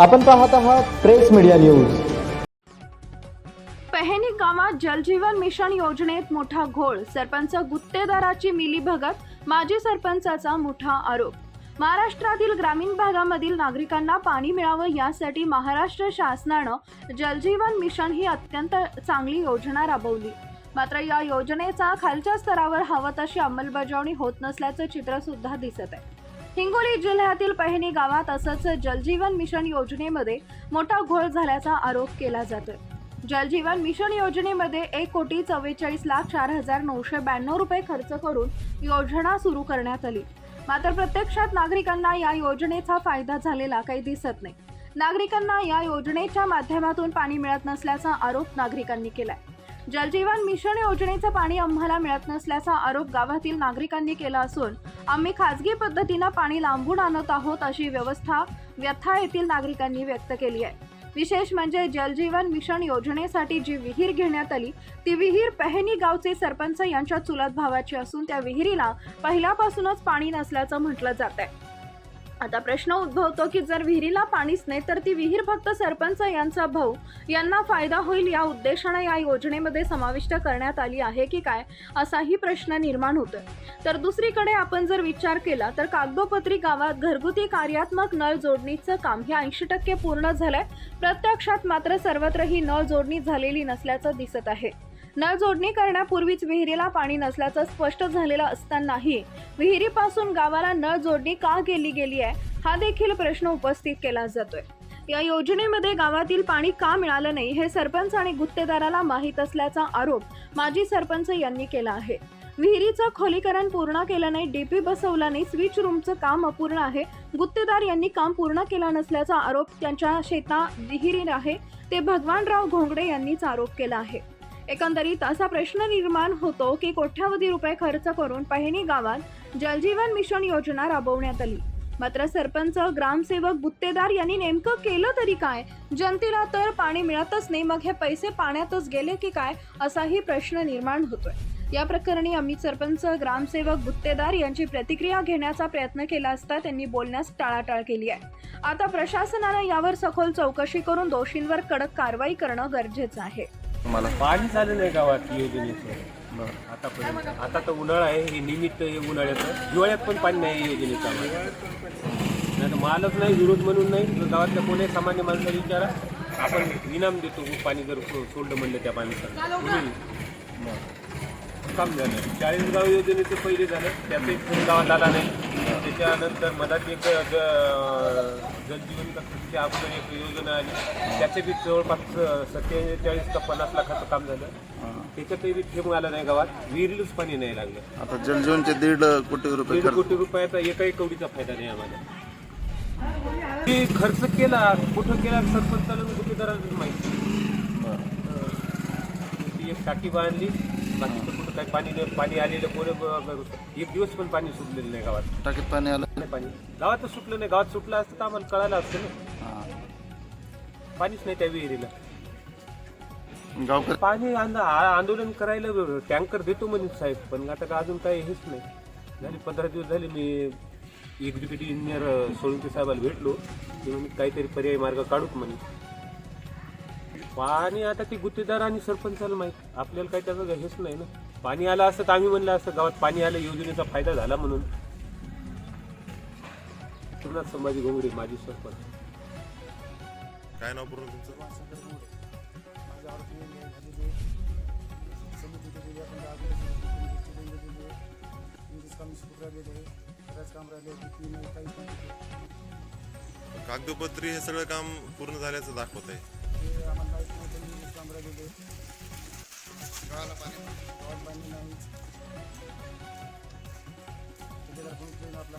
आपण पाहत आहात प्रेस मीडिया न्यूज. पेहणी गावात जलजीवन मिशन योजनेत मोठा घोळ. सरपंच गुत्तेदाराची मिली भगत माजी सरपंचाचा मोठा आरोप. महाराष्ट्रातील ग्रामीण भागामधील नागरिकांना पाणी मिळावं यासाठी महाराष्ट्र शासनानं जलजीवन मिशन ही अत्यंत चांगली योजना राबवली. मात्र या योजनेचा खालच्या स्तरावर हवं तशी अंमलबजावणी होत नसल्याचं चित्र सुद्धा दिसत आहे. हिंगोली जिल्ह्यातील पहिनी गावात असंच जलजीवन मिशन योजनेमध्ये मोठा घोळ झाल्याचा आरोप केला जातोय. जलजीवन मिशन योजनेमध्ये एक कोटी चव्वेचाळीस लाख चार हजार नऊशे ब्याण्णव रुपये खर्च करून योजना सुरू करण्यात आली. मात्र प्रत्यक्षात नागरिकांना या योजनेचा फायदा झालेला काही दिसत नाही. नागरिकांना या योजनेच्या माध्यमातून पाणी मिळत नसल्याचा आरोप नागरिकांनी केलाय. जलजीवन मिशन योजनेचं पाणी आम्हाला मिळत नसल्याचा आरोप गावातील नागरिकांनी केला असून आम्ही खाजगी पद्धतीनं पाणी लांबून आणत आहोत अशी व्यवस्था व्यथा येथील नागरिकांनी व्यक्त केली आहे. विशेष म्हणजे जलजीवन मिशन योजनेसाठी जी विहीर घेण्यात आली ती विहीर पहनी गावचे सरपंच यांच्या चुलत भावाची असून त्या विहिरीला पहिल्यापासूनच पाणी नसल्याचं म्हटलं जात आहे आता प्रश्न उद्भवतो की जर विहिरीला पाणीच नाही तर ती विहीर फक्त सरपंच यांचा भाऊ. यांना फायदा होईल या उद्देशाने या योजनेमध्ये समाविष्ट करण्यात आली आहे की काय असाही प्रश्न निर्माण होतोय. तर दुसरीकडे आपण जर विचार केला तर कागदोपत्री गावात घरगुती कार्यात्मक नळ जोडणीचं काम हे ऐंशी टक्के पूर्ण झालंय. प्रत्यक्षात मात्र सर्वत्र ही नळ जोडणी झालेली नसल्याचं दिसत आहे. नळ जोडणी करण्यापूर्वीच विहिरीला पाणी नसल्याचं स्पष्ट झालेलं असतानाही विहिरीपासून गावाला नळ जोडणी का केली गेली आहे हा देखील प्रश्न उपस्थित केला जातोय. या योजनेमध्ये गावातील पाणी का मिळालं नाही हे सरपंच आणि गुत्तेदाराला माहीत असल्याचा आरोप माजी सरपंच यांनी केला आहे. विहिरीचं खोलीकरण पूर्ण केलं नाही डीपी बसवला नाही स्विच रूमचं काम अपूर्ण आहे गुत्तेदार यांनी काम पूर्ण केला नसल्याचा आरोप त्यांच्या शेता विहिरीत आहे ते भगवानराव घोंगडे यांनीच आरोप केला आहे. एकंदरीत असा प्रश्न निर्माण होतो की कोट्यावधी रुपये खर्च करून पहिणी गावात जलजीवन मिशन योजना राबवण्यात आली. मात्र सरपंच ग्रामसेवक गुत्तेदार यांनी नेमकं केलं तरी काय? जनतेला तर पाणी मिळतच नाही मग हे पैसे पाण्यातच गेले की काय? असाही प्रश्न निर्माण होतोय. या प्रकरणी आम्ही सरपंच ग्रामसेवक गुत्तेदार यांची प्रतिक्रिया घेण्याचा प्रयत्न केला असता त्यांनी बोलण्यास टाळाटाळ केली आहे. आता प्रशासनानं यावर सखोल चौकशी करून दोषींवर कडक कारवाई करणं गरजेचं आहे. तुम्हाला. पाणी झालं नाही गावात योजनेचं. आतापर्यंत. आता तर उन्हाळा आहे हे निमित्त हे उन्हाळ्याचं. हिवाळ्यात पण पाणी नाही योजनेचं आम्हाला. नाही तर मालक नाही विरोध म्हणून नाही. तर गावातल्या कोणी सामान्य माणसाला विचारा आपण इनाम देतो. पाणी जर सो- सोडलं म्हणलं त्या पाण्याचं कोणी काम झालं. चाळीस गाव योजनेचं पहिले झालं. त्याचं एक गावात आला नाही. त्याच्यानंतर मधात एक ज- जलजीवन कक्षाची अगोदर एक योजना आली. त्याचे बी जवळपास सत्तेचाळीस का पन्नास लाखाचं काम झालं. त्याच्यातही बी ठेवून आलं नाही गावात. विहिरीलाच पाणी नाही लागलं. आता जलजीवनचे दीड कोटी रुपये दीड कोटी रुपयाचा एकाही कवडीचा फायदा नाही आम्हाला. ते खर्च केला. कुठं केला? सरपंचाला गुत्तेदारालाच माहिती. ती एक टाकी बांधली. कुठं काही पाणी नाही पाणी आलेलं कोणी एक दिवस पण पाणी सुटलेलं नाही गावात. टाकीत पाणी आलं. नाही पाणी. गावातच सुटलं नाही. गावात सुटलं असतं तर आम्हाला कळालं असतं ना. हा. पाणीच नाही त्या विहिरीला. गावकरी पाणी आंद- आ- आंदोलन करायला टँकर देतो म्हणे साहेब. पण आता का अजून काही हेच नाही. झाले पंधरा दिवस झाले मी एक्झिक्युटिव्ह इंजिनियर सोळंके साहेबाला भेटलो. ते म्हणे काहीतरी पर्यायी मार्ग काढूत म्हणे. पाणी आता ते गुत्तेदार आणि सरपंचाला माहीत. आपल्याला काही त्याचं हेच नाही ना. पाणी आलं असतं तर आम्ही म्हणलं असतं गावात पाणी आलं योजनेचा फायदा झाला म्हणून. पुन्हा संभाजी घोंगडे माझी सरपंच. काय नाव पूर्ण तुमचं? कागदोपत्री हे सगळं काम पूर्ण झाल्याचं दाखवत आहे. ते आम्हाला माहित नाही त्यांनी इंग्लिश काम राहिलेले गावाला पाणी गावात पाणी नाही ठेकेदार फोन केला आपला